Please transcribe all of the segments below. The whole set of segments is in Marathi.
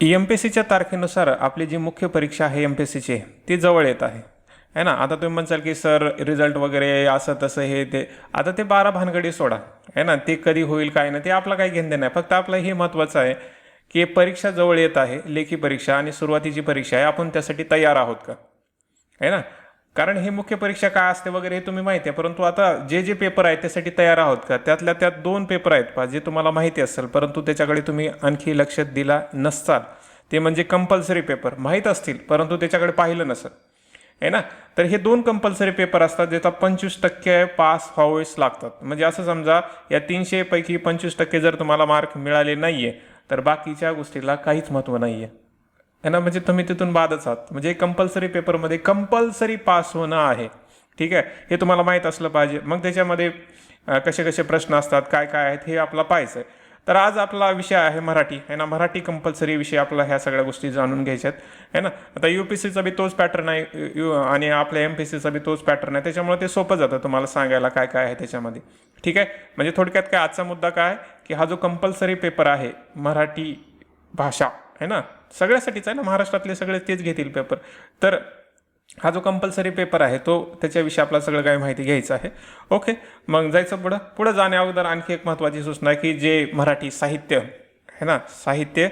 एम पी एस सीच्या तारखेनुसार आपली जी मुख्य परीक्षा आहे एम पी एस सीची ती जवळ येत आहे. है ना? आता तुम्ही म्हणसाल की सर रिझल्ट वगैरे असं तसं हे ते. आता ते बारा भानगडी सोडा. है ना? ते कधी होईल काय नाही ते आपलं काही घेणं नाही. फक्त आपलं हे महत्त्वाचं आहे की परीक्षा जवळ येत आहे लेखी परीक्षा आणि सुरुवातीची परीक्षा आहे आपण त्यासाठी तयार आहोत का? है ना? कारण ही मुख्य परीक्षा काय असते वगैरे हे तुम्ही माहिती आहे परंतु आता जे जे पेपर आहेत त्यासाठी तयार आहोत का? त्यातल्या त्यात दोन पेपर आहेत पहा जे तुम्हाला माहिती असेल परंतु त्याच्याकडे तुम्ही आणखी लक्ष दिला नसताल ते म्हणजे कंपल्सरी पेपर माहीत असतील परंतु त्याच्याकडे पाहिलं नसेल. आहे ना? तर हे दोन कंपल्सरी पेपर असतात ज्याचा पंचवीस टक्के पास व्हावेच लागतात. म्हणजे असं समजा या तीनशेपैकी पंचवीस टक्के जर तुम्हाला मार्क मिळाले नाही आहे तर बाकीच्या गोष्टीला काहीच महत्त्व नाही आहे है ना? म्हणजे तुम्ही तिथून बादच आहात. म्हणजे कंपल्सरी पेपरमध्ये कंपल्सरी पास होणं आहे. ठीक आहे? हे तुम्हाला माहीत असलं पाहिजे. मग त्याच्यामध्ये कसे कसे प्रश्न असतात काय काय आहेत हे आपला पाहायचं आहे. तर आज आपला विषय आहे मराठी. आहे ना? मराठी कंपल्सरी विषय आपला ह्या सगळ्या गोष्टी जाणून घ्यायच्यात. है ना? आता यू पी सीचा बी तोच पॅटर्न आहे यू आणि आपल्या एम पी सीचा बी तोच पॅटर्न आहे. त्याच्यामुळे ते सोपं जातं तुम्हाला सांगायला काय काय आहे त्याच्यामध्ये. ठीक आहे? म्हणजे थोडक्यात काय आजचा मुद्दा काय की हा जो कंपल्सरी पेपर आहे मराठी भाषा. है ना? सगळ्यासाठीच आहे ना महाराष्ट्रातले सगळे तेच घेतील पेपर तर हा जो कंपल्सरी पेपर आहे तो त्याच्याविषयी आपला सगळं काही माहिती घ्यायचं आहे. ओके मग जायचं पुढं. पुढं जाण्या अगोदर आणखी एक महत्त्वाची सूचना आहे की जे मराठी साहित्य आहे ना साहित्य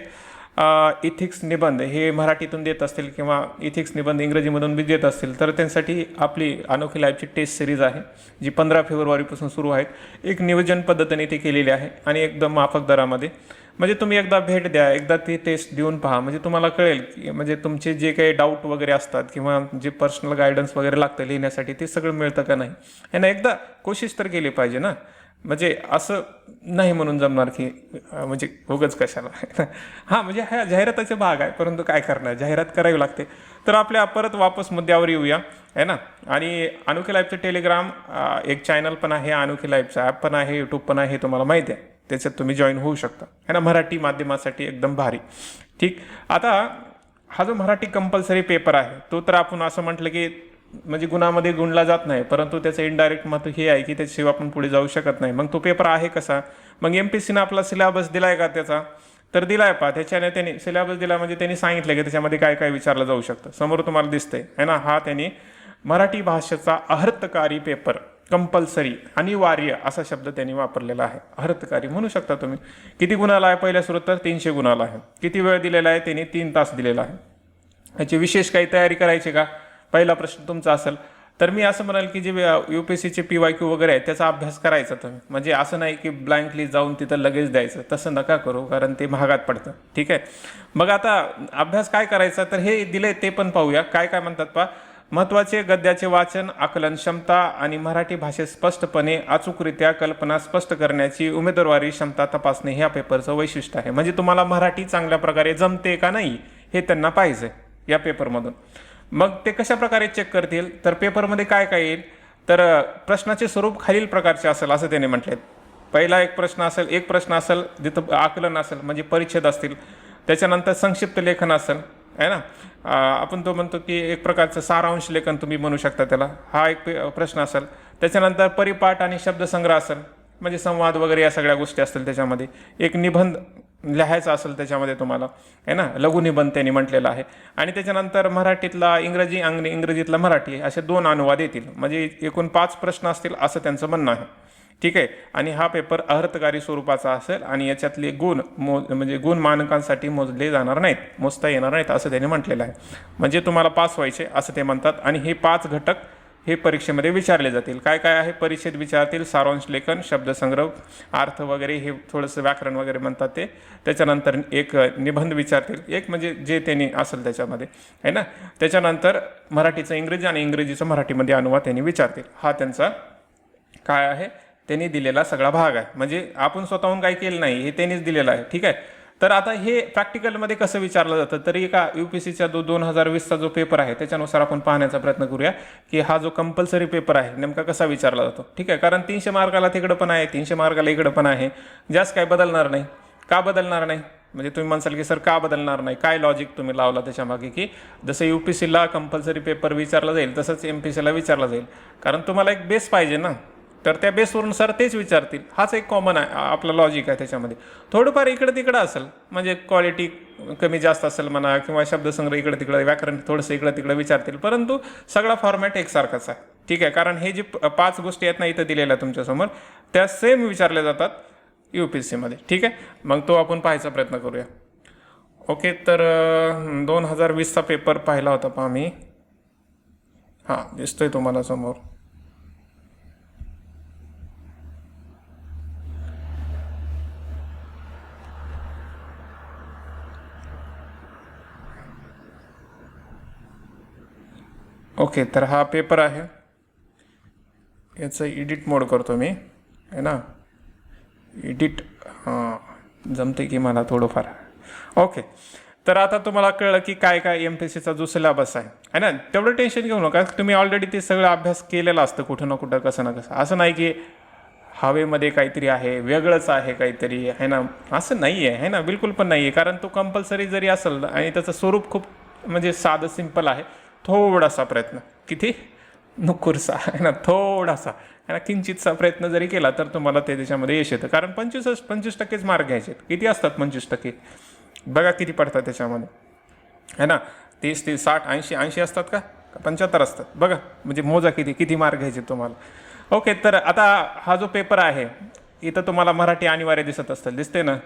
इथिक्स निबंध हे मराठीतून देत असतील किंवा इथिक्स निबंध इंग्रजीमधून बी देत असतील तर त्यांसाठी आपली अनोखी लाईफची टेस्ट सिरीज आहे जी पंधरा फेब्रुवारीपासून सुरू आहे एक नियोजन पद्धतीने ती केलेली आहे आणि एकदम माफक दरामध्ये. म्हणजे तुम्ही एकदा भेट द्या एकदा ती टेस्ट देऊन पहा. म्हणजे तुम्हाला कळेल की म्हणजे तुमचे जे काही डाऊट वगैरे असतात किंवा जे पर्सनल गायडन्स वगैरे लागतं लिहिण्यासाठी ते सगळं मिळतं का नाही? आहे ना एकदा कोशिश तर केली पाहिजे ना. म्हणजे असं नाही म्हणून जमणार की म्हणजे उगच कशाला. हां म्हणजे ह्या जाहिराताचे भाग आहे परंतु काय करणार? जाहिरात करावी लागते. तर आपल्या परत वापस मुद्द्यावर येऊया. है ना? आणि अनोखी लाईफचं टेलिग्राम एक चॅनल पण आहे अनोखी लाईफचं ॲप पण आहे यूट्यूब पण आहे तुम्हाला माहिती आहे. त्याच्यात तुम्ही जॉईन होऊ शकता. है ना? मराठी माध्यमासाठी एकदम भारी. ठीक? आता हा जो मराठी कंपल्सरी पेपर आहे तो तर आपण असं म्हटलं की म्हणजे गुणामध्ये गुणला जात नाही परंतु त्याचं इनडायरेक्ट मत हे आहे की त्याच्याशिवाय आपण पुढे जाऊ शकत नाही. मग तो पेपर आहे कसा? मग एम पी सीनं आपला सिलेबस दिलाय का त्याचा? तर दिलाय पा त्याच्याने त्यांनी सिलेबस दिला म्हणजे त्यांनी सांगितलं की त्याच्यामध्ये काय काय विचारलं जाऊ शकतं. समोर तुम्हाला दिसतंय. है ना? हा त्यांनी मराठी भाषेचा अहर्थकारी पेपर कंपल्सरी अनिवार्य असा शब्द त्यांनी वापरलेला आहे. हर्तकारी म्हणू शकता तुम्ही. किती गुणाला आहे पहिल्या सुरू तर तीनशे गुणाला आहे. किती वेळ दिलेला आहे त्यांनी तीन तास दिलेला आहे. याची विशेष काही तयारी करायची का? पहिला प्रश्न तुमचा असेल. तर मी असं म्हणाल की जे यू पी सीचे पी वाय क्यू वगैरे आहे त्याचा अभ्यास करायचा तुम्ही. म्हणजे असं नाही की ब्लँकली जाऊन तिथं लगेच द्यायचं. तसं नका करू कारण ते महागात पडतं. ठीक आहे? मग आता अभ्यास काय करायचा? तर हे दिले ते पण पाहूया. काय काय म्हणतात पा महत्त्वाचे गद्याचे वाचन आकलन क्षमता आणि मराठी भाषेत स्पष्टपणे अचूकरित्या कल्पना स्पष्ट करण्याची उमेदवारी क्षमता तपासणे ह्या पेपरचं वैशिष्ट्य आहे. म्हणजे तुम्हाला मराठी चांगल्या प्रकारे जमते का नाही हे त्यांना पाहिजे या पेपरमधून मग ते कशा प्रकारे चेक करतील? तर पेपरमध्ये काय काय येईल? तर प्रश्नाचे स्वरूप खालील प्रकारचे असेल असं त्याने म्हटले पहिला एक प्रश्न असेल एक प्रश्न असेल जिथं आकलन असेल म्हणजे परिच्छेद असतील. त्याच्यानंतर संक्षिप्त लेखन असेल. आहे ना? आपण तो म्हणतो की एक प्रकारचं सारांश लेखन तुम्ही म्हणू शकता त्याला. हा एक प्रश्न असेल. त्याच्यानंतर परिपाठ आणि शब्दसंग्रह असेल. म्हणजे संवाद वगैरे या सगळ्या गोष्टी असतील त्याच्यामध्ये. एक निबंध लिहायचा असेल त्याच्यामध्ये तुम्हाला. आहे ना? लघुनिबंध त्यांनी म्हटलेला आहे. आणि त्याच्यानंतर मराठीतला इंग्रजी आणि इंग्रजीतला मराठी असे दोन अनुवाद येतील. म्हणजे एकूण पाच प्रश्न असतील असं त्यांचं म्हणणं आहे. ठीक आहे? आणि हा पेपर अर्थकारी स्वरूपाचा असेल आणि याच्यातले गुण मो म्हणजे गुण मानकांसाठी मोजले जाणार नाहीत मोजता येणार नाहीत असं त्यांनी म्हटलेलं आहे. म्हणजे तुम्हाला पास व्हायचे असं ते म्हणतात. आणि हे पाच घटक हे परीक्षेमध्ये विचारले जातील. काय काय आहे? परीक्षेत विचारतील सारांश लेखन शब्दसंग्रह अर्थ वगैरे हे थोडंसं व्याकरण वगैरे म्हणतात ते. त्याच्यानंतर एक निबंध विचारतील. एक म्हणजे जे त्यांनी असेल त्याच्यामध्ये. आहे ना? त्याच्यानंतर मराठीचं इंग्रजी आणि इंग्रजीचं मराठीमध्ये अनुवाद त्यांनी विचारतील. हा त्यांचा काय आहे? त्यांनी दिलेला सगळा भाग आहे. म्हणजे आपण स्वतःहून काही केलं नाही हे त्यांनीच दिलेलं आहे. ठीक आहे? तर आता हे प्रॅक्टिकलमध्ये कसं विचारलं जातं तरी एका यू पी सीचा जो दोन हजार वीसचा जो पेपर आहे त्याच्यानुसार आपण पाहण्याचा प्रयत्न करूया की हा जो कंपल्सरी पेपर आहे नेमका कसा विचारला जातो. ठीक आहे? कारण तीनशे मार्काला तिकडं पण आहे तीनशे मार्काला इकडं पण आहे. जास्त काय बदलणार नाही. का बदलणार नाही? म्हणजे तुम्ही म्हणसाल की सर का बदलणार नाही? काय लॉजिक तुम्ही लावला त्याच्यामागे की जसं यू पी सीला कंपल्सरी पेपर विचारला जाईल तसंच एम पी सीला विचारला जाईल. कारण तुम्हाला एक बेस पाहिजे ना. तर त्या बेसवरून सर तेच विचारतील. हाच एक कॉमन आहे आपलं लॉजिक आहे त्याच्यामध्ये. थोडंफार इकडं तिकडं असेल म्हणजे क्वालिटी कमी जास्त असेल म्हणा किंवा शब्दसंग्रह इकडं तिकडं व्याकरण थोडंसं इकडं तिकडं विचारतील. परंतु सगळा फॉर्मॅट एकसारखाच आहे. ठीक आहे कारण हे जे प- पाच गोष्टी आहेत ना इथं दिलेल्या तुमच्यासमोर त्या सेम विचारल्या जातात यू पी एस सीमध्ये ठीक आहे? मग तो आपण पाहायचा प्रयत्न करूया. ओके तर दोन हजार वीसचा पेपर पाहिला होता पहा मी. हां दिसतोय तुम्हाला समोर. ओके तर हा पेपर आहे. याचं एडिट मोड करतो मी आहे ना? एडिट हां जमते की मला थोडंफार? ओके तर आता तुम्हाला कळलं की काय काय एम पी सीचा जो सिलेबस आहे है ना? तेवढं टेन्शन घेऊ नका तुम्ही ऑलरेडी ते सगळं अभ्यास केलेला असतं कुठं ना कुठं कसं ना कसं. असं नाही की हवेमध्ये काहीतरी आहे वेगळंच आहे काहीतरी आहे ना? असं नाही आहे है ना? बिलकुल पण नाही आहे कारण तो कंपल्सरी जरी असेल आणि त्याचं स्वरूप खूप म्हणजे साधं सिंपल आहे थोडासा प्रयत्न. किती? नुकुरसा. आहे ना? थोडासा. आहे ना? किंचितचा प्रयत्न जरी केला तर तुम्हाला ते त्याच्यामध्ये यश येतं. कारण पंचवीस पंचवीस टक्केच मार्क घ्यायचे आहेत. किती असतात पंचवीस टक्के? बघा किती पडतात त्याच्यामध्ये. है ना? तीस तीस साठ ऐंशी ऐंशी असतात का? का पंच्याहत्तर असतात? बघा. म्हणजे मोजा किती किती मार्क घ्यायचे तुम्हाला. ओके तर आता हा जो पेपर आहे इथं तुम्हाला मराठी अनिवार्य दिसत असतं. दिसते ना?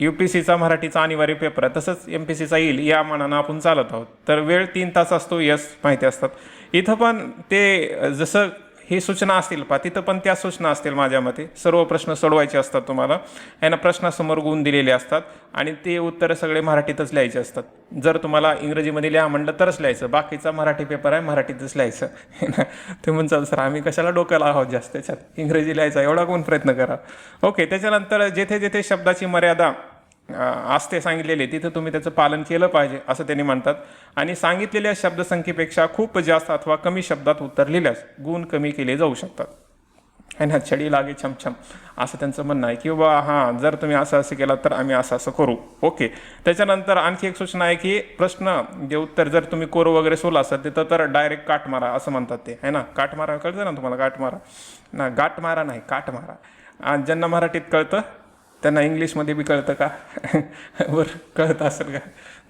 यू पी सीचा मराठीचा अनिवार्य पेपर आहे. तसंच एम पी सीचा येईल या मानानं आपण चालत आहोत. तर वेळ तीन तास असतो यस माहिती असतात. इथं पण ते जसं ही सूचना असतील पा तिथं पण त्या सूचना असतील माझ्या मते. सर्व प्रश्न सोडवायचे असतात तुम्हाला. यांना प्रश्नासमोर गुण दिलेले असतात आणि ते उत्तरं सगळे मराठीतच लिहायचे असतात. जर तुम्हाला इंग्रजीमध्ये लिहा म्हणलं तरच लिहायचं. बाकीचा मराठी पेपर आहे मराठीतच लिहायचं. है ते म्हणचाल सर आम्ही कशाला डोक्याला आहोत जास्त त्याच्यात इंग्रजी लिहायचा एवढा कोण प्रयत्न करा? ओके त्याच्यानंतर जेथे जेथे शब्दाची मर्यादा आस्ते सांगितलेले तिथं तुम्ही त्याचं पालन केलं पाहिजे असं त्यांनी म्हणतात. आणि सांगितलेल्या शब्दसंख्येपेक्षा खूप जास्त अथवा कमी शब्दात उत्तर लिहिल्यास गुण कमी केले जाऊ शकतात. है ना छडी लागे छमछम असं त्यांचं म्हणणं आहे. की किंवा हां जर तुम्ही असं असं केलं तर आम्ही असं असं करू. ओके. त्याच्यानंतर आणखी एक सूचना आहे की प्रश्न जे उत्तर जर तुम्ही कोरो वगैरे सोला असेल तिथं तर डायरेक्ट काट मारा असं म्हणतात ते. है ना? काट मारा कळतं ना तुम्हाला? काट मारा. ना गाठ मारा नाही काट मारा. आणि ज्यांना मराठीत कळतं त्यांना इंग्लिशमध्ये बी कळतं का? बरं कळत असेल का?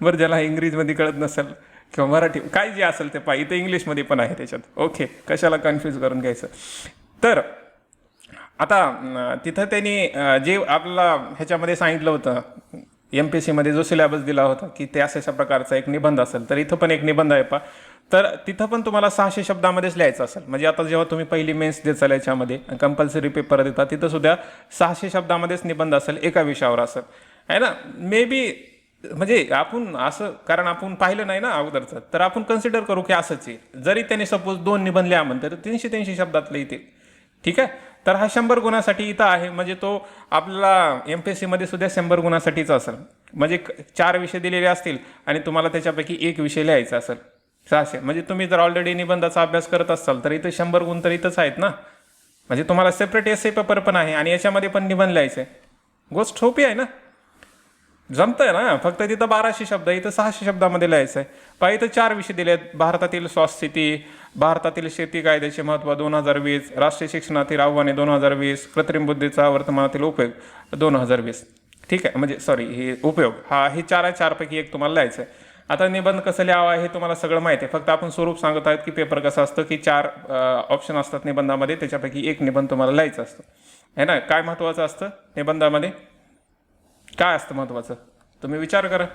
बरं ज्याला इंग्रजीमध्ये कळत नसेल किंवा मराठी काय जे असेल ते पाहिजे ते इंग्लिशमध्ये पण आहे त्याच्यात. ओके कशाला कन्फ्यूज करून घ्यायचं? तर आता तिथं त्यांनी जे आपल्याला ह्याच्यामध्ये सांगितलं होतं एम पी सीमध्ये जो सिलेबस दिला होता की ते अशा अशा प्रकारचा एक निबंध असेल. तर इथं पण एक निबंध आहे पा तर तिथं पण तुम्हाला सहाशे शब्दामध्येच लिहायचं असेल. म्हणजे आता जेव्हा तुम्ही पहिली मेन्स देचाल याच्यामध्ये कंपल्सरी पेपर देता तिथं सुद्धा सहाशे शब्दामध्येच निबंध असेल एका विषयावर असेल. आहे ना? मे बी म्हणजे आपण असं कारण आपण पाहिलं नाही ना अगोदरचं तर आपण कन्सिडर करू की असंच आहे. जरी त्यांनी सपोज दोन निबंध लिहा म्हणते तर तीनशे तीनशे शब्दातले येतील ठीक आहे? तर हा शंभर गुणासाठी इथं आहे म्हणजे तो आपल्याला एम पी एस सीमध्ये सुद्धा शंभर गुणासाठीचा असेल. म्हणजे चार विषय दिलेले असतील आणि तुम्हाला त्याच्यापैकी एक विषय लिहायचा असेल. सहाशे म्हणजे तुम्ही जर ऑलरेडी निबंधाचा अभ्यास करत असाल तर इथं शंभर गुण तर इथंच आहेत ना? म्हणजे तुम्हाला सेपरेट एस पेपर पण आहे आणि याच्यामध्ये पण निबंध लिहायचं. आहे गोष्ट सोपी आहे ना? जमतंय ना? फक्त तिथं बाराशे शब्द इथं सहाशे शब्दामध्ये लिहायचं आहे पहा इथं चार विषय दिले आहेत भारतातील स्वास्थ्यस्थिती भारतातील शेती कायद्याचे महत्त्व दोन हजार वीस राष्ट्रीय शिक्षणातील आव्हाने दोन हजार वीस कृत्रिम बुद्धीचा वर्तमानातील उपयोग दोन हजार वीस. ठीक आहे? म्हणजे सॉरी हे उपयोग. हा हे चार आहे चारपैकी एक तुम्हाला लिहायचं आहे आता निबंध कसं लिहावा हे तुम्हाला सगळं माहिती आहे. फक्त आपण स्वरूप सांगत आहोत की पेपर कसं असतं की चार ऑप्शन असतात निबंधामध्ये त्याच्यापैकी एक निबंध तुम्हाला लिहायचा असतं. है ना? काय महत्त्वाचं असतं निबंधामध्ये? काय असतं महत्त्वाचं तुम्ही विचार करा.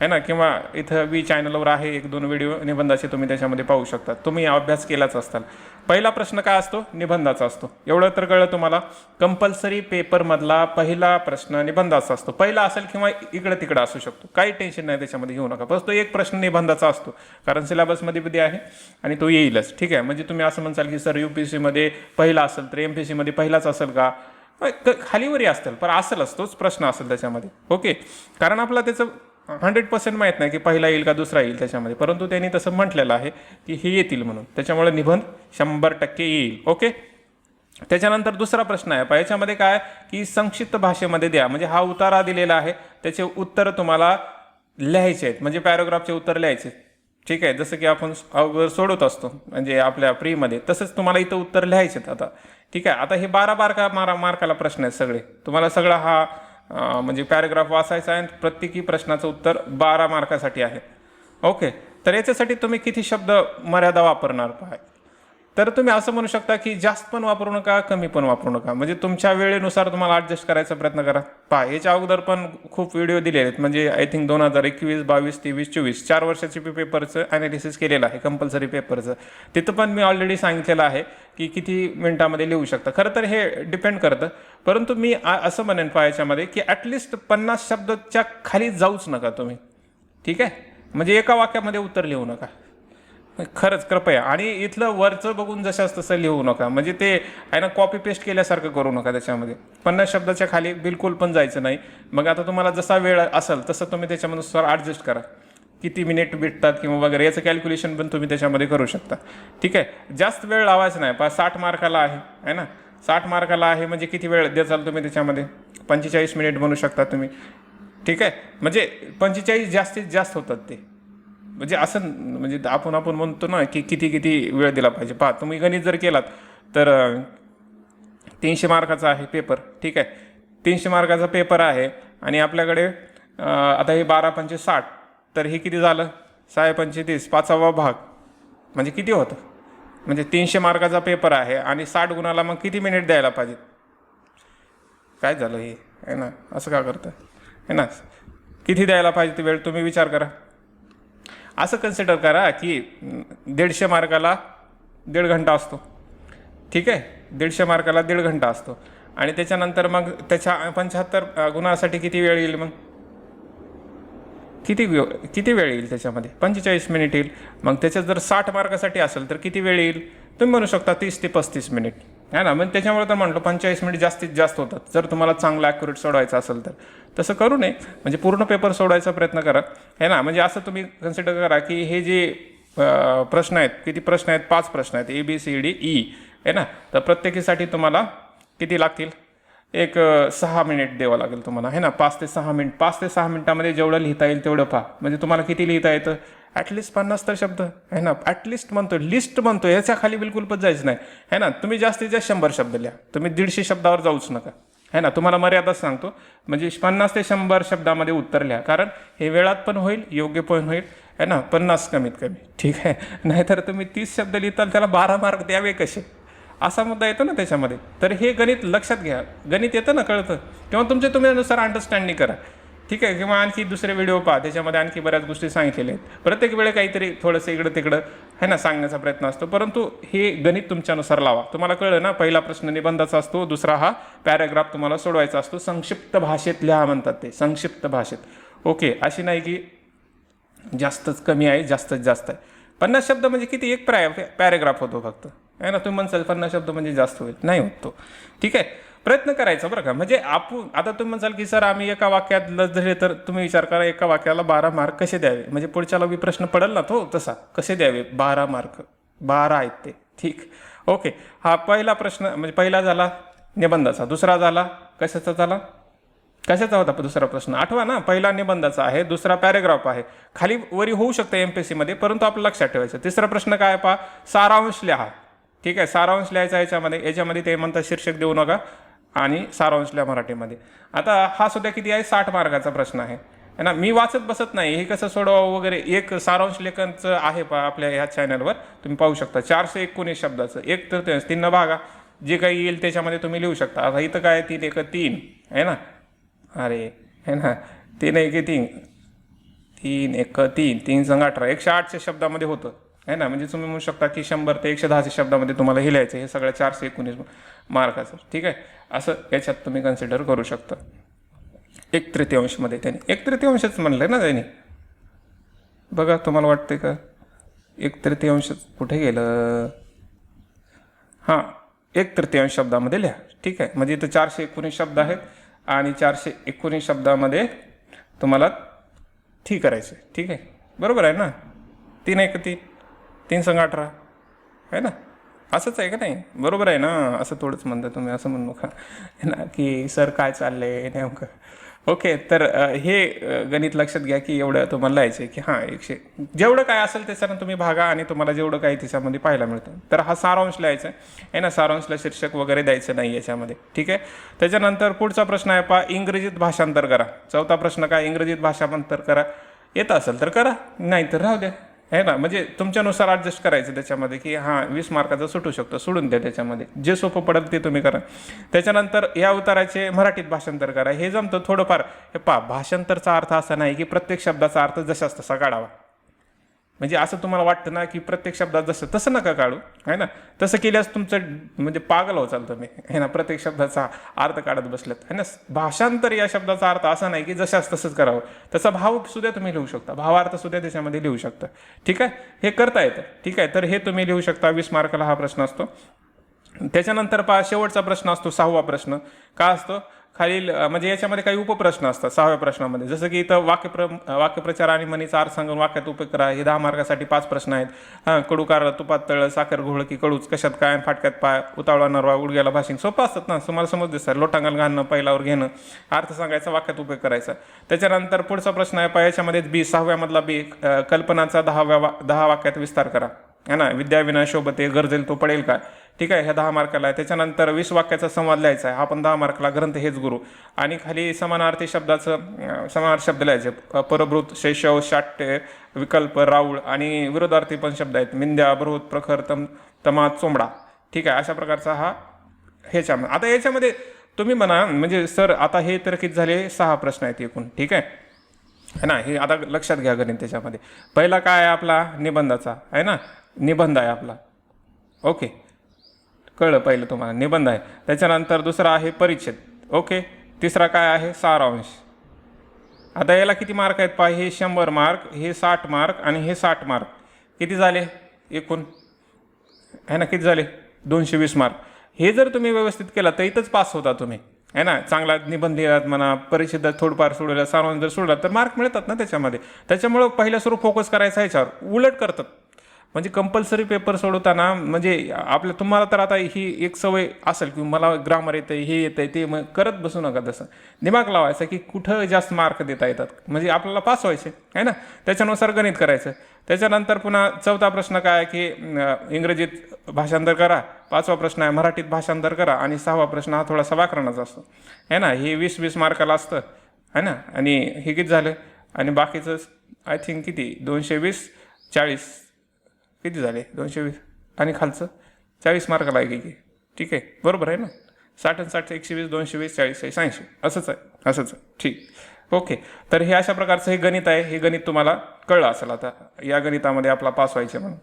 आहे ना? किंवा इथं वी चॅनलवर आहे एक दोन व्हिडिओ निबंधाचे तुम्ही त्याच्यामध्ये पाहू शकता. तुम्ही अभ्यास केलाच असताल. पहिला प्रश्न काय असतो? निबंधाचा असतो. एवढं तर कळलं तुम्हाला? कंपल्सरी पेपरमधला पहिला प्रश्न निबंधाचा असतो. पहिला असेल किंवा इकडं तिकडं असू शकतो. काही टेन्शन नाही त्याच्यामध्ये घेऊ नका. बस तो एक प्रश्न निबंधाचा असतो. कारण सिलेबसमध्ये बी आहे आणि तो येईलच. ठीक आहे? म्हणजे तुम्ही असं म्हणसाल की सर यू पी सीमध्ये पहिला असेल तर एम पी सीमध्ये पहिलाच असेल का? खालीवरही असतील पण असेलच. तोच प्रश्न असेल त्याच्यामध्ये. ओके? कारण आपला त्याचं हंड्रेड पर्सेंट माहीत नाही की पहिला येईल का दुसरा येईल त्याच्यामध्ये. परंतु त्यांनी तसं म्हटलेलं आहे की हे येतील म्हणून. त्याच्यामुळे निबंध शंभर टक्के येईल. ओके? त्याच्यानंतर दुसरा प्रश्न आहे. पहा याच्यामध्ये काय की संक्षिप्त भाषेमध्ये द्या. म्हणजे हा उतारा दिलेला आहे. त्याचे उत्तर तुम्हाला लिहायचे आहेत. म्हणजे पॅरोग्राफचे उत्तर लिहायचे ठीक आहे? जसं की आपण अगोदर सोडवत असतो. म्हणजे आपल्या प्रीमध्ये. तसंच तुम्हाला इथं उत्तर लिहायचे आहेत आता. ठीक आहे? आता हे बारा बारका मारा मार्काला प्रश्न आहेत सगळे. तुम्हाला सगळा हा म्हणजे पॅराग्राफ वाचायचा आहे आणि प्रत्येकी प्रश्नाचं उत्तर बारा मार्कासाठी आहे. ओके तर याच्यासाठी तुम्ही किती शब्द मर्यादा वापरणार पाहाय? तर तुम्ही असं म्हणू शकता की जास्त पण वापरू नका कमी पण वापरू नका. म्हणजे तुमच्या वेळेनुसार तुम्हाला ॲडजस्ट करायचा प्रयत्न करा. पहा याच्या अगोदर पण खूप व्हिडिओ दिलेले आहेत. म्हणजे आय थिंक दोन हजार एकवीस बावीस तेवीस चोवीस चार वर्षाचे पे पेपरचं ॲनालिसिस केलेलं आहे कंपल्सरी पेपरचं तिथं पण मी ऑलरेडी सांगितलेलं आहे की किती मिनिटामध्ये लिहू शकता. खरं तर हे डिपेंड करतं. परंतु मी आ- असं म्हणेन पहा याच्यामध्ये की ॲटलिस्ट पन्नास शब्दाच्या खाली जाऊच नका तुम्ही. ठीक आहे? म्हणजे एका वाक्यामध्ये उत्तर लिहू नका. खरंच कृपया. आणि इथलं वरचं बघून जशाच तसं लिहू नका. म्हणजे ते आहे ना कॉपी पेस्ट केल्यासारखं करू नका त्याच्यामध्ये. पन्नास शब्दाच्या खाली बिलकुल पण जायचं नाही. मग आता तुम्हाला जसा वेळ असेल तसं तुम्ही त्याच्यानुसार ॲडजस्ट करा. किती मिनिट भेटतात किंवा वगैरे याचं कॅल्क्युलेशन पण तुम्ही त्याच्यामध्ये करू शकता. ठीक आहे? जास्त वेळ लावायचा नाही. पा साठ मार्काला आहे है ना? साठ मार्काला आहे म्हणजे किती वेळ द्याचाल तुम्ही त्याच्यामध्ये? पंचेचाळीस मिनिट म्हणू शकता तुम्ही. ठीक आहे? म्हणजे पंचेचाळीस जास्तीत जास्त होतात ते. म्हणजे असं म्हणजे आपण आपण म्हणतो ना की किती किती वेळ दिला पाहिजे. पहा तुम्ही गणित जर केलात तर तीनशे मार्काचा आहे पेपर ठीक आहे? तीनशे मार्काचा पेपर आहे आणि आपल्याकडे आता हे बारा पंचे साठ तर हे किती झालं? सहा पंचे तीस पाचावा भाग. म्हणजे किती होतं? म्हणजे तीनशे मार्काचा पेपर आहे आणि साठ गुणाला मग किती मिनिट द्यायला पाहिजे? काय झालं हे? आहे ना? असं का करतं? आहे ना? किती द्यायला पाहिजे ते वेळ? तुम्ही विचार करा. असं कन्सिडर करा की दीडशे मार्काला दीड घंटा असतो. ठीक आहे? दीडशे मार्काला दीड घंटा असतो. आणि त्याच्यानंतर मग त्याच्या पंच्याहत्तर गुणासाठी किती वेळ येईल मग? किती किती वेळ येईल त्याच्यामध्ये? पंचेचाळीस मिनिट येईल. मग त्याच्यात जर साठ मार्कासाठी असेल तर किती वेळ येईल? तुम्ही म्हणू शकता तीस ते पस्तीस मिनिट. है ना? मग त्याच्यामुळे तर म्हणतो पंचेचाळीस मिनिट जास्तीत जास्त होतात. जर तुम्हाला चांगलं ॲक्युरेट सोडवायचं असेल तर. तसं करू नये. म्हणजे पूर्ण पेपर सोडवायचा प्रयत्न करा. है ना? म्हणजे असं तुम्ही कन्सिडर करा की हे जे प्रश्न आहेत किती प्रश्न आहेत? पाच प्रश्न आहेत. A B C D E आहे ना? तर प्रत्येकीसाठी तुम्हाला किती लागतील? एक सहा मिनिट द्यावं लागेल तुम्हाला है ना? पाच ते सहा मिनिट पाच ते सहा मिनिटामध्ये जेवढं लिहिता येईल तेवढं पहा. म्हणजे तुम्हाला किती लिहिता येतं? ॲटलिस्ट पन्नास तर शब्द आहे ना? ॲटलिस्ट म्हणतो लिस्ट म्हणतो याच्या खाली बिलकुल पण जायचं नाही है ना? तुम्ही जास्तीत जास्त शंभर शब्द लिहा. तुम्ही दीडशे शब्दावर जाऊच नका है ना? तुम्हाला मर्यादाच सांगतो म्हणजे पन्नास ते शंभर शब्दामध्ये उत्तर लिहा कारण हे वेळात पण होईल योग्य पण होईल है ना? पन्नास कमीत कमी ठीक आहे? नाहीतर तुम्ही तीस शब्द लिहिताल त्याला बारा मार्क द्यावे कसे? असा मुद्दा येतो ना त्याच्यामध्ये. तर हे गणित लक्षात घ्या. गणित येतं ना कळतं? किंवा तुमच्या अनुसार अंडरस्टँडिंग करा. ठीक आहे? किंवा आणखी दुसरे व्हिडिओ पहा. त्याच्यामध्ये आणखी बऱ्याच गोष्टी सांगितलेल्या आहेत. प्रत्येक वेळे काहीतरी थोडंसं इकडं तिकडं है ना सांगण्याचा प्रयत्न असतो. परंतु हे गणित तुमच्यानुसार लावा. तुम्हाला कळलं ना? पहिला प्रश्न निबंधाचा असतो. दुसरा हा पॅराग्राफ तुम्हाला सोडवायचा असतो. संक्षिप्त भाषेत लिहा म्हणतात ते. संक्षिप्त भाषेत. ओके अशी नाही की जास्तच कमी आहे जास्तच जास्त आहे. पन्नास शब्द म्हणजे किती? एक पॅ पॅरेग्राफ होतो फक्त. आहे ना? तुम्ही म्हणसाल पन्नास शब्द म्हणजे जास्त होईल. नाही होत तो. ठीक आहे? प्रयत्न करायचा बरं का. म्हणजे आपण आता तुम्ही म्हणसाल की सर आम्ही एका वाक्यात लस धरले तर तुम्ही विचार करा एका वाक्याला बारा मार्क कसे द्यावे? म्हणजे पुढच्याला बी प्रश्न पडेल ना तो तसा. कसे द्यावे? बारा मार्क. बारा आहेत ते. ठीक. ओके. हा पहिला प्रश्न म्हणजे पहिला झाला निबंधाचा. दुसरा झाला कशाचा झाला? कशाचा होता दुसरा प्रश्न? आठवा ना. पहिला निबंधाचा आहे. दुसरा पॅरेग्राफ आहे. खाली वरी होऊ शकतं एम पी एस सीमध्ये परंतु आपलं लक्षात ठेवायचं तिसरा प्रश्न काय आहे पहा? सारांश लिहा. ठीक आहे सारांश लिहायचा याच्यामध्ये. याच्यामध्ये ते म्हणतात शीर्षक देऊ नका. आणि सारांश लिहा मराठीमध्ये. आता हा सुद्धा किती आहे? साठ मार्गाचा प्रश्न आहे. है ना? मी वाचत बसत नाही. हे कसं सोडवावं वगैरे? एक सारांश लेखनचं आहे पा आपल्या ह्या चॅनलवर तुम्ही पाहू शकता. चारशे एकोणीस शब्दाचं. एक तर ते तीन भागा. जे काही येईल त्याच्यामध्ये तुम्ही लिहू शकता. आता इथं काय तीन एक तीन. आहे ना? अरे है ना? तीन एक तीन. तीन एक तीन. तीन संघ अठरा. एकशे आठशे शब्दामध्ये होतं. आहे ना? म्हणजे तुम्ही म्हणू शकता की शंभर ते एकशे दहाशे शब्दामध्ये तुम्हाला हे लिहायचं हे सगळं चारशे एकोणीस मार्काचं ठीक आहे? असं याच्यात तुम्ही कन्सिडर करू शकता. एक तृतीयांशमध्ये त्याने. एक तृतीयांशच म्हणलं ना त्याने? बघा तुम्हाला वाटते का? एक तृतीयांश कुठे गेलं? हां एक तृतीयांश शब्दामध्ये लिहा. ठीक आहे? म्हणजे इथं चारशे एकोणीस शब्द आहेत आणि चारशे एकोणीस शब्दामध्ये तुम्हाला ठीक करायचं आहे. ठीक आहे? बरोबर आहे ना? तीन का तीन. तीन संघ अठरा आहे ना? असंच आहे का नाही? बरोबर आहे ना? असं थोडंच म्हणता तुम्ही असं म्हणू का ना? की सर काय चाललं आहे नेमकं. ओके तर हे गणित लक्षात घ्या की एवढं तुम्हाला लिहायचं आहे की हां एकशे जेवढं काय असेल त्याच्यानं तुम्ही भागा आणि तुम्हाला जेवढं काही त्याच्यामध्ये पाहायला मिळतं. तर हा सारांश लिहायचा आहे. ना? सारांशला शीर्षक वगैरे द्यायचं नाही याच्यामध्ये. ठीक आहे? त्याच्यानंतर पुढचा प्रश्न आहे पा इंग्रजीत भाषांतर करा. चौथा प्रश्न काय? इंग्रजीत भाषांतर करा. येत असेल तर करा नाही तर राहू द्या. आहे ना? म्हणजे तुमच्यानुसार ॲडजस्ट करायचं त्याच्यामध्ये की हां वीस मार्काचं सुटू शकतो सोडून द्या त्याच्यामध्ये. जे सोपं पडेल ते तुम्ही करा. त्याच्यानंतर या उताराचे मराठीत भाषांतर करा. हे जमतं थोडंफार. हे पा भाषांतरचा अर्थ असा नाही की प्रत्येक शब्दाचा अर्थ जशाच तसा काढावा. म्हणजे असं तुम्हाला वाटतं ना की प्रत्येक शब्दात जसं तसं नका काढू है ना? तसं केल्यास तुमचं म्हणजे पागल हो चालतं मी. है ना? प्रत्येक शब्दाचा अर्थ काढत बसलेत. है ना? भाषांतर या शब्दाचा अर्थ असा नाही की जशास तसंच करावं. तसा भाव सुद्धा तुम्ही लिहू शकता. भावार्थ सुद्धा त्याच्यामध्ये लिहू शकता. ठीक आहे? हे करता येतं. ठीक आहे? तर हे तुम्ही लिहू शकता. वीस मार्काला हा प्रश्न असतो. त्याच्यानंतर पहा शेवटचा प्रश्न असतो सहावा प्रश्न. का असतो? खालील म्हणजे याच्यामध्ये काही उपप्रश्न असतात सहाव्या प्रश्नामध्ये. जसं की इथं वाक्यप्र वाक्यप्रचार आणि मनीचा अर्थ सांगून वाक्यात उपयोग करा हे दहा मार्कासाठी पाच प्रश्न आहेत. हां कडू कार तुपात तळ साखर घोळ की कडूच कशात काय फाटक्यात पाय उतावळा नरवा उडग्याला भाषिंग. सोपं असतात ना तुम्हाला समजते सर लोटांगण घालणं पहिल्यावर घेणं अर्थ सांगायचा वाक्यात उपयोग करायचा. त्याच्यानंतर पुढचा प्रश्न आहे पहा याच्यामध्ये बी सहाव्यामधला बी कल्पनाचा दहाव्या वा दहा वाक्यात विस्तार करा. है ना? विद्याविना शोभते गरजेल तो पडेल का? ठीक आहे ह्या दहा मार्काला आहे. त्याच्यानंतर वीस वाक्याचा संवाद लिहायचा आहे. हा पण दहा मार्काला ग्रंथ हेच गुरु. आणि खाली समानार्थी शब्दाचं समानार्थ समानार्थी शब्द लिहायचे. परभृत शैशव शाट्य विकल्प राऊळ आणि विरोधार्थी पण शब्द आहेत. मिंद्या बृहत प्रखर तम तमा चोंबडा. ठीक आहे अशा प्रकारचा हा ह्याच्यामध्ये. आता याच्यामध्ये तुम्ही म्हणा म्हणजे सर आता हे तरकीत झाले सहा प्रश्न आहेत एकूण. ठीक आहे? है ना? हे आता लक्षात घ्या गणित त्याच्यामध्ये. पहिला काय आहे आपला? निबंधाचा. आहे ना? निबंध आहे आपला. ओके. कळलं पहिलं तुम्हाला निबंध आहे. त्याच्यानंतर दुसरा आहे परिच्छेद. ओके? तिसरा काय आहे? सारांश. आता याला किती मार्क आहेत पहा हे शंभर मार्क हे साठ मार्क आणि हे साठ मार्क. किती झाले? एकूण. आहे ना किती झाले? दोनशे वीस मार्क. हे जर तुम्ही व्यवस्थित केलं तर इथंच पास होता तुम्ही. आहे ना चांगला निबंध लिहिलात म्हणा परिषदेत थोडंफार सोडवलं सारांश जर सोडला तर मार्क मिळतात ना त्याच्यामध्ये. त्याच्यामुळं पहिलं सुरू फोकस करायचा ह्याच्यावर. उलट करतात. म्हणजे कंपल्सरी पेपर सोडवताना म्हणजे आपल्या तुम्हाला तर आता ही एक सवय असेल की मला ग्रामर येतं हे येतं आहे ते मग करत बसू नका तसं. दिमाग लावायचा की कुठं जास्त मार्क देता येतात. म्हणजे आपल्याला पास व्हायचे आहे ना? त्याच्यानुसार गणित करायचं. त्याच्यानंतर पुन्हा चौथा प्रश्न काय आहे की इंग्रजीत भाषांतर करा. पाचवा प्रश्न आहे मराठीत भाषांतर करा. आणि सहावा प्रश्न हा थोडासा व्याकरणाचा असतो. आहे ना? हे वीस वीस मार्काला असतं. आहे ना? आणि हे किती झालं? आणि बाकीचं आय थिंक किती? दोनशे वीस चाळीस. किती झाले? दोनशे वीस. आणि खालचं? चाळीस मार्काला आहे की ठीक आहे. बरोबर आहे ना? साठ आणि साठ एकशे वीस दोनशे वीस चाळीस आहे ऐंशी असंच आहे. असंच आहे. ठीक. ओके. तर हे अशा प्रकारचं हे गणित आहे. हे गणित तुम्हाला कळलं असेल आता. या गणितामध्ये आपला पास व्हायचे म्हणून.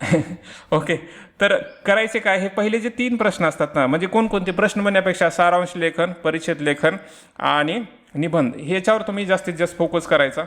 ओके. तर करायचे काय? हे पहिले जे तीन प्रश्न असतात ना म्हणजे कोणकोणते? प्रश्न म्हणण्यापेक्षा सारांश लेखन परिच्छेद लेखन आणि निबंध. ह्याच्यावर तुम्ही जास्तीत जास्त फोकस करायचा.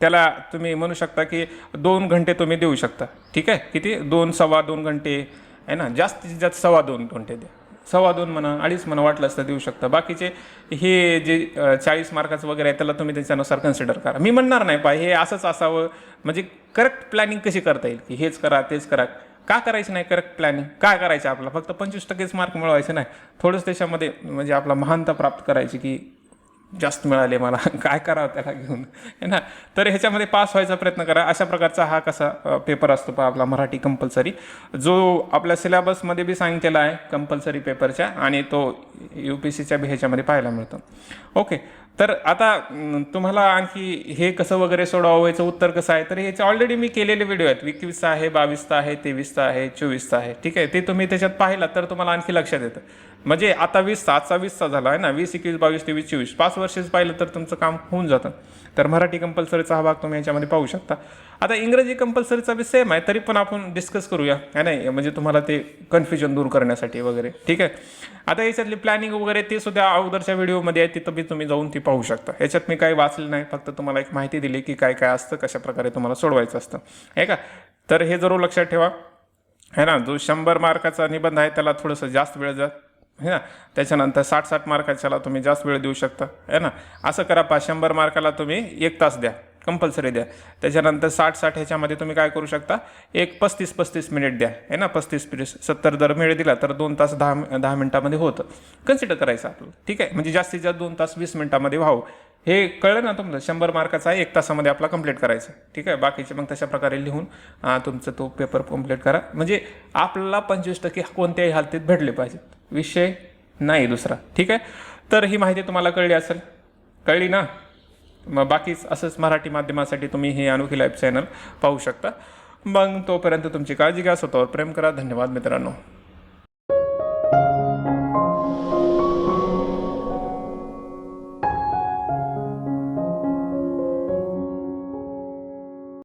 त्याला तुम्ही म्हणू शकता की दोन घंटे तुम्ही देऊ शकता. ठीक आहे? किती? दोन सव्वा दोन घंटे. आहे ना? जास्तीत जास्त सव्वा दोन घंटे द्या. सव्वा दोन म्हणा अडीच म्हणा वाटलं असतं देऊ शकता. बाकीचे हे जे चाळीस मार्काचं वगैरे आहे त्याला तुम्ही त्याच्यानुसार कन्सिडर करा. मी म्हणणार नाही पा हे असंच असावं. म्हणजे करेक्ट प्लॅनिंग कशी करता येईल की हेच करा तेच करा. का करायचं नाही करेक्ट प्लॅनिंग काय करायचं आपला फक्त पंचवीस टक्केच मार्क मिळवायचे नाही. थोडंच त्याच्यामध्ये म्हणजे आपला महानता प्राप्त करायची की जास्त मिळाले मला. काय करावं त्याला घेऊन? है ना? तर ह्याच्यामध्ये पास व्हायचा प्रयत्न करा. अशा प्रकारचा हा कसा पेपर असतो पहा आपला मराठी कंपल्सरी जो आपल्या सिलेबसमध्ये बी सांगितलेला आहे कंपल्सरी पेपरच्या आणि तो यू पी सीच्या बी ह्याच्यामध्ये पाहायला मिळतो. ओके तर आता तुम्हाला आणखी हे कसं वगैरे सोडवावं याचं उत्तर कसं आहे? तर ह्याचे ऑलरेडी मी केलेले व्हिडिओ आहेत. एकवीसचा आहे बावीसचा आहे तेवीसचा आहे चोवीसचा आहे. ठीक आहे? ते तुम्ही त्याच्यात पाहिलात तर तुम्हाला आणखी लक्षात येतं. म्हणजे आता वीसचा आजचा वीसचा झाला आहे ना वीस एकवीस बावीस तेवीस चोवीस पाच वर्षच पाहिलं तर तुमचं काम होऊन जातं. तर मराठी कंपल्सरीचा हा भाग तुम्ही याच्यामध्ये पाहू शकता. आता इंग्रजी कंपल्सरीचा बी सेम आहे तरी पण आपण डिस्कस करूया. है नाही म्हणजे तुम्हाला ते कन्फ्युजन दूर करण्यासाठी वगैरे. ठीक आहे? आता याच्यातली प्लॅनिंग वगैरे ते सुद्धा अगोदरच्या व्हिडिओमध्ये आहे तिथं बी तुम्ही जाऊन ती पाहू शकता. याच्यात मी काही वाचलं नाही फक्त तुम्हाला एक माहिती दिली की काय काय असतं कशा प्रकारे तुम्हाला सोडवायचं असतं. आहे का? तर हे जरूर लक्षात ठेवा. है ना जो शंभर मार्काचा निबंध आहे त्याला थोडंसं जास्त वेळ जात है ना? त्याच्यानंतर साठ साठ मार्काच्याला तुम्ही जास्त वेळ देऊ शकता है ना? असं करा पा शंभर मार्काला तुम्ही एक तास द्या कंपल्सरी द्या. त्याच्यानंतर साठ साठ ह्याच्यामध्ये तुम्ही काय करू शकता? एक पस्तीस पस्तीस मिनिट द्या है ना? पस्तीस पस्तीस सत्तर जर मिनिट दिला तर दोन तास दहा दहा मिनिटामध्ये होतं. कन्सिडर करायचं आपलं ठीक आहे? म्हणजे जास्तीत जास्त दोन तास वीस मिनिटामध्ये व्हावं. हे कळलं ना तुमचं शंभर मार्काचा आहे एक तासामध्ये आपला कंप्लीट करायचं ठीक आहे? बाकीचे मग तशा प्रकारे लिहून तुमचं तो पेपर कंप्लीट करा. म्हणजे आपल्याला पंचवीस टक्के कोणत्याही हालतीत भेटले पाहिजेत. विषय नाही दुसरा. ठीक आहे? तर ही माहिती तुम्हाला कळली असेल. कळली ना? मग बाकीच असंच मराठी माध्यमासाठी तुम्ही हे अनोखी लाईव्ह चॅनल पाहू शकता. मग तोपर्यंत तुमची काळजी घ्या स्वतःवर प्रेम करा. धन्यवाद मित्रांनो.